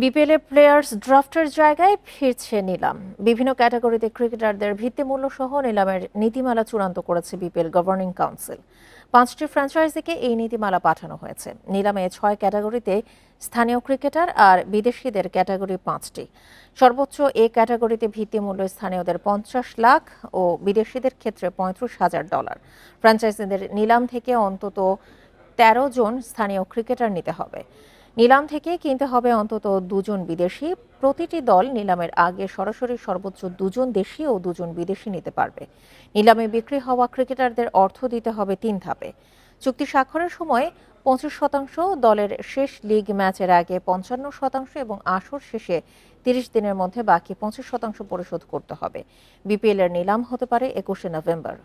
BPL players ড্রাফটের জায়গায় ফিরছে নিলাম। বিভিন্ন ক্যাটাগরিতে ক্রিকেটারদের ভিত্তিমূল্য সহ নিলামের নীতিমালা চূড়ান্ত করেছে বিপিএল গভর্নিং কাউন্সিল পাঁচটি ফ্র্যাঞ্চাইজিকে এই নীতিমালা পাঠানো হয়েছে। নিলামে ছয় ক্যাটাগরিতে স্থানীয় ক্রিকেটার আর বিদেশিদের ক্যাটাগরি পাঁচটি। সর্বোচ্চ এ ক্যাটাগরিতে ভিত্তিমূল্য স্থানীয়দের পঞ্চাশ লাখ ও বিদেশিদের ক্ষেত্রে পঁয়ত্রিশ হাজার ডলার। ফ্র্যাঞ্চাইজিদের নিলাম থেকে অন্তত তেরো জন স্থানীয় ক্রিকেটার নিতে হবে। নিলাম থেকে কিনতে হবে অন্তত দুজন বিদেশি। প্রতিটি দল নিলামের আগে সরাসরি সর্বোচ্চ দুজন দেশি ও দুজন বিদেশি নিতে পারবে। নিলামে বিক্রি হওয়া ক্রিকেটারদের অর্থ দিতে হবে তিন ধাপে। চুক্তি স্বাক্ষরের সময় পঁচিশ শতাংশ, দলের শেষ লিগ ম্যাচের আগে পঞ্চান্ন শতাংশ এবং আসর শেষে তিরিশ দিনের মধ্যে বাকি পঁচিশ শতাংশ পরিশোধ করতে হবে। বিপিএল এর নিলাম হতে পারে একুশে নভেম্বর।